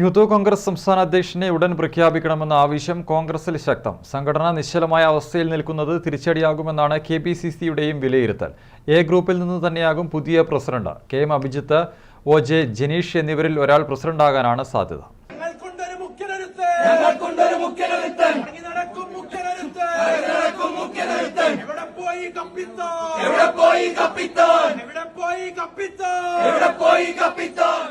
Youth Congress സംസ്ഥാന അധ്യക്ഷനെ ഉടൻ പ്രഖ്യാപിക്കണമെന്ന ആവശ്യം കോൺഗ്രസിൽ ശക്തം. സംഘടന നിശ്ചലമായ അവസ്ഥയിൽ നിൽക്കുന്നത് തിരിച്ചടിയാകുമെന്നാണ് കെ പി സി സിയുടെയും വിലയിരുത്തൽ. എ ഗ്രൂപ്പിൽ നിന്ന് തന്നെയാകും പുതിയ president. K M Abhijith O J Janeesh എന്നിവരിൽ ഒരാൾ പ്രസിഡന്റാകാനാണ് സാധ്യത. എവിടെ പോയി കപ്പിത്തോ എവിടെ പോയി കപ്പിത്താൻ? എവിടെ പോയി കപ്പിത്തോ എവിടെ പോയി കപ്പിത്താൻ?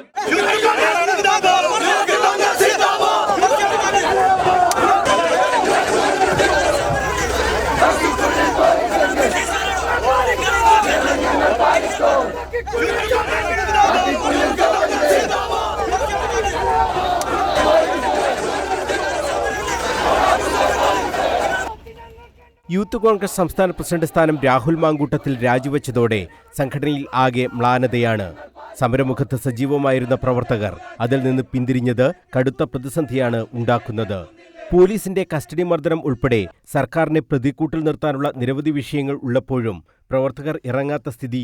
യൂത്ത് കോൺഗ്രസ് സംസ്ഥാന പ്രസിഡന്റ് സ്ഥാനം രാഹുൽ മാങ്കൂട്ടത്തിൽ രാജിവെച്ചതോടെ സംഘടനയിൽ ആകെ മ്ലാനതയാണ്. സമരമുഖത്ത് സജീവമായിരുന്ന പ്രവർത്തകർ അതിൽ നിന്ന് പിന്തിരിഞ്ഞത് കടുത്ത പ്രതിസന്ധിയാണ് ഉണ്ടാക്കുന്നത്. പോലീസിന്റെ കസ്റ്റഡി മർദ്ദനം ഉൾപ്പെടെ സർക്കാരിനെ പ്രതിക്കൂട്ടിൽ നിർത്താനുള്ള നിരവധി വിഷയങ്ങൾ ഉള്ളപ്പോഴും പ്രവർത്തകർ ഇറങ്ങാത്ത സ്ഥിതി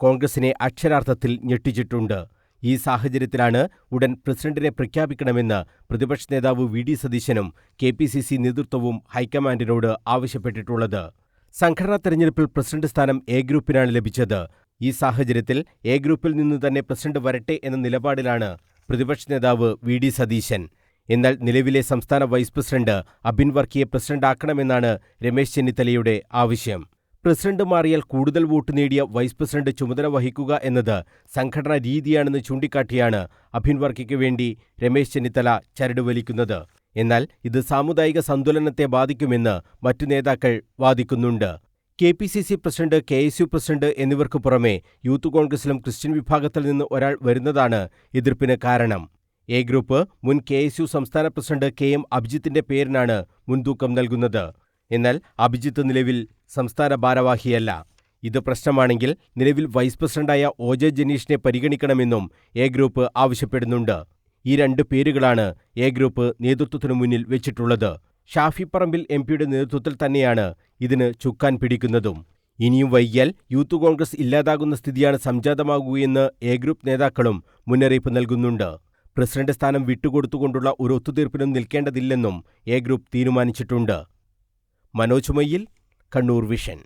കോൺഗ്രസിനെ അക്ഷരാർത്ഥത്തിൽ ഞെട്ടിച്ചിട്ടുണ്ട്. ഈ സാഹചര്യത്തിലാണ് ഉടൻ പ്രസിഡന്റിനെ പ്രഖ്യാപിക്കണമെന്ന് പ്രതിപക്ഷ നേതാവ് വി ഡി സതീശനും കെ പി സി സി നേതൃത്വവും ഹൈക്കമാൻഡിനോട് ആവശ്യപ്പെട്ടിട്ടുള്ളത്. സംഘടനാ തെരഞ്ഞെടുപ്പിൽ പ്രസിഡന്റ് സ്ഥാനം എ ഗ്രൂപ്പിനാണ് ലഭിച്ചത്. ഈ സാഹചര്യത്തിൽ എ ഗ്രൂപ്പിൽ നിന്ന് തന്നെ പ്രസിഡന്റ് വരട്ടെ എന്ന നിലപാടിലാണ് പ്രതിപക്ഷ നേതാവ് വി ഡി സതീശൻ. എന്നാൽ നിലവിലെ സംസ്ഥാന വൈസ് പ്രസിഡന്റ് അബിൻ വർക്കിയെ പ്രസിഡന്റാക്കണമെന്നാണ് രമേശ് ചെന്നിത്തലയുടെ ആവശ്യം. പ്രസിഡന്റ് മാറിയാൽ കൂടുതൽ വോട്ട് നേടിയ വൈസ് പ്രസിഡന്റ് ചുമതല വഹിക്കുക എന്നത് സംഘടനാ രീതിയാണെന്ന് ചൂണ്ടിക്കാട്ടിയാണ് അഭിൻ വർക്കിക്ക് വേണ്ടി രമേശ് ചെന്നിത്തല ചരട് വലിക്കുന്നത്. എന്നാൽ ഇത് സാമുദായിക സന്തുലനത്തെ ബാധിക്കുമെന്ന് മറ്റു നേതാക്കൾ വാദിക്കുന്നുണ്ട്. K P C C president K S U president എന്നിവർക്ക് പുറമെ യൂത്ത് കോൺഗ്രസിലും ക്രിസ്ത്യൻ വിഭാഗത്തിൽ നിന്ന് ഒരാൾ വരുന്നതാണ് എതിർപ്പിന് കാരണം. എ ഗ്രൂപ്പ് മുൻ കെ എസ് യു സംസ്ഥാന പ്രസിഡന്റ് കെ എം അഭിജിത്തിന്റെ പേരിനാണ് മുൻതൂക്കം നൽകുന്നത്. എന്നാൽ അഭിജിത്ത് നിലവിൽ സംസ്ഥാന ഭാരവാഹിയല്ല. ഇത് പ്രശ്നമാണെങ്കിൽ നിലവിൽ വൈസ് പ്രസിഡന്റായ ഒ ജനീഷിനെ പരിഗണിക്കണമെന്നും എ ഗ്രൂപ്പ് ആവശ്യപ്പെടുന്നുണ്ട്. ഈ രണ്ട് പേരുകളാണ് എ ഗ്രൂപ്പ് നേതൃത്വത്തിനു മുന്നിൽ വെച്ചിട്ടുള്ളത്. ഷാഫി പറമ്പിൽ എം പിയുടെ നേതൃത്വത്തിൽ തന്നെയാണ് ഇതിന് ചുക്കാൻ പിടിക്കുന്നതും. ഇനിയും വൈകിയാൽ യൂത്ത് കോൺഗ്രസ് ഇല്ലാതാകുന്ന സ്ഥിതിയാണ് സംജാതമാകുകയെന്ന് എ ഗ്രൂപ്പ് നേതാക്കളും മുന്നറിയിപ്പ് നൽകുന്നുണ്ട്. പ്രസിഡന്റ് സ്ഥാനം വിട്ടുകൊടുത്തുകൊണ്ടുള്ള ഒരു ഒത്തുതീർപ്പിനും നിൽക്കേണ്ടതില്ലെന്നും എ ഗ്രൂപ്പ് തീരുമാനിച്ചിട്ടുണ്ട്. മനോജ് മൊയ്യിൽ കണ്ണൂർ വിഷൻ.